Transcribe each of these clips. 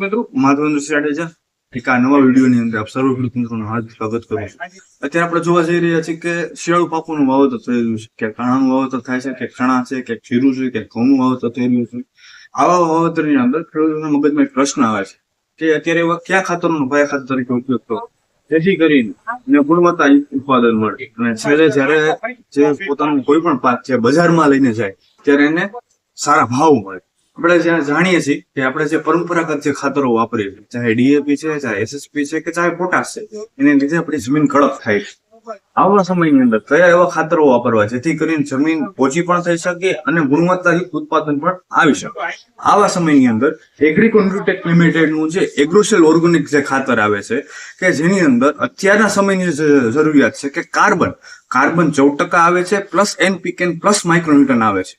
મિત્રો માધવેન્દ્ર જાડેજા એક આ નવા વિડીયોની અંદર આપ સર્વ ખેડૂત મિત્રોનું હાર્દિક સ્વાગત કરું છું. અત્યારે આપણે જોવા જઈ રહ્યા છીએ કે શિયાળુ પાકોનું વાવેતર થઈ રહ્યું છે. કે કાણાનું વાવેતર થાય છે કે ચણા છે કે ખીરું છે કે ઘઉંનું વાવેતર થઈ રહ્યું છે. આવા વાવેતરની અંદર ખેડૂતોના મગજમાં એક પ્રશ્ન આવે છે કે અત્યારે એવા કયા ખાતરનો, કયા ખાતર તરીકે ઉપયોગ કરો? જેથી કરીને ગુણવત્તા ઉત્પાદન મળે. અને છેલ્લે જ્યારે જે પોતાનું કોઈ પણ પાક છે, બજારમાં લઈને જાય, ત્યારે એને સારા ભાવ મળે. આપણે જ્યાં જાણીએ છીએ કે આપણે જે પરંપરાગત જે ખાતરો વાપરીએ છીએ, ચાહે ડીએપી છે, ચાહે એસએસપી છે કે ચાહે પોટાશ છે, એને લીધે આપણી જમીન કડક થાય છે. આવા સમયની અંદર કયા એવા ખાતરો વાપરવા જેથી કરીને જમીન પોચી પણ થઈ શકે અને ગુણવત્તાયુક્ત ઉત્પાદન પણ આવી શકે. આવા સમયની અંદર એગ્રીકોન્યુટેક લિમિટેડનું જે એગ્રોસેલ ઓર્ગેનિક જે ખાતર આવે છે, કે જેની અંદર અત્યારના સમયની જરૂરિયાત છે કે કાર્બન કાર્બન ચૌદ ટકા આવે છે, પ્લસ એનપીકેન પ્લસ માઇક્રોન્યુટન આવે છે.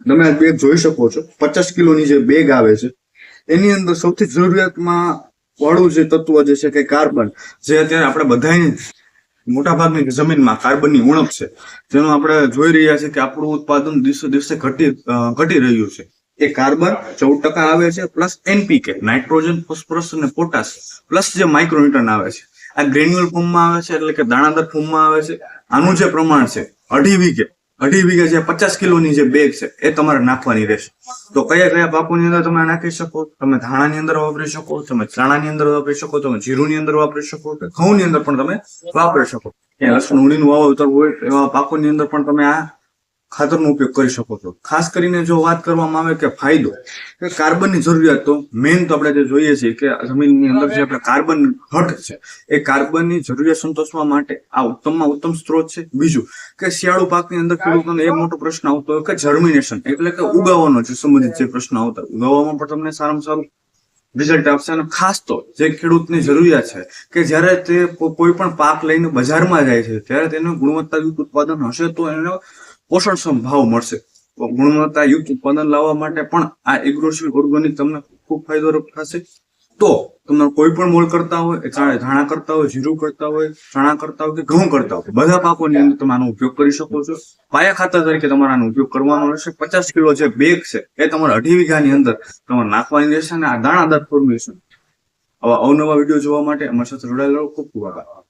તમે બેગ જોઈ શકો છો. પચાસ કિલોની જે બેગ આવે છે, એની અંદર સૌથી જરૂરિયાતમાં વાળું જે તત્વ જે છે કે કાર્બન, જે અત્યારે આપણે બધાને મોટાભાગની જમીનમાં કાર્બનની ઉણપ છે, જેનું આપણે જોઈ રહ્યા છીએ કે આપણું ઉત્પાદન દિવસે દિવસે ઘટી ઘટી રહ્યું છે. એ કાર્બન ચૌદ ટકા આવે છે, પ્લસ એનપીકે, નાઇટ્રોજન, ફોસ્ફરસ અને પોટાશ, પ્લસ જે માઇક્રોન્યુટન આવે છે. આ ગ્રેન્યુઅલ ફોર્મમાં આવે છે, એટલે કે દાણાદાર ફોર્મમાં આવે છે. આનું જે પ્રમાણ છે, અઢી વીઘે અઢી વીઘે જે પચાસ કિલોની જે બેગ છે, એ તમારે નાખવાની રહેશે. તો કયા કયા પાકોની અંદર તમે નાખી શકો? તમે ધાણાની અંદર વાપરી શકો, તમે ચણાની અંદર વાપરી શકો, તમે જીરુની અંદર વાપરી શકો ઘઉંની અંદર પણ તમે વાપરી શકો. લસણ ઉડીનું વાવતર હોય, એવા પાકોની અંદર પણ તમે આ ખાતરનો ઉપયોગ કરી શકો છો. ખાસ કરીને જો વાત કરવામાં આવે કે ફાયદો, કે કાર્બનની જરૂરિયાત, તો મેઇન તો આપણે જે જોઈએ છીએ કે જમીનની અંદર જે આપણે કાર્બન ઘટ છે, એ કાર્બનની જરૂરિયાત સંતોષવા માટે આ ઉત્તમમાં ઉત્તમ સ્ત્રોત છે. બીજું કે શિયાળુ પાકની અંદર ખેડૂતોને એ મોટો પ્રશ્ન આવતો હોય કે જર્મિનેશન એટલે કે ઉગાવવાનો જે સંબંધિત જે પ્રશ્ન આવતા. ઉગાવવામાં પણ તમને સારામાં સારું રિઝલ્ટ આપશે. અને ખાસ તો જે ખેડૂતની જરૂરિયાત છે, કે જ્યારે તે કોઈ પણ પાક લઈને બજારમાં જાય છે, ત્યારે તેનું ગુણવત્તાયુક્ત ઉત્પાદન હશે તો એનો પોષણક્ષમ ભાવ મળશે. ગુણવત્તાયુક્ત ઉત્પાદન લાવવા માટે પણ આ એગ્રોસિલ ઓર્ગોનિક તમને ખૂબ ફાયદોરૂપ થશે. તો તમને કોઈ પણ મોલ કરતા હોય ચાહે ધાણા કરતા હોય, જીરું કરતા હોય, ચણા કરતા હોય કે ઘઉં કરતા હોય, બધા પાકોની અંદર તમે આનો ઉપયોગ કરી શકો છો. પાયા ખાતર તરીકે તમારે આનો ઉપયોગ કરવાનો રહેશે. પચાસ કિલો જે બેગ છે, એ તમારે અઢી વીઘાની અંદર તમારે નાખવાની રહેશે અને આ દાણાદાર ફોર્મ્યુલેશન આવા અવનવા વીડિયો જોવા માટે અમારી સાથે જોડાયેલા ખૂબ ખૂબ આભાર.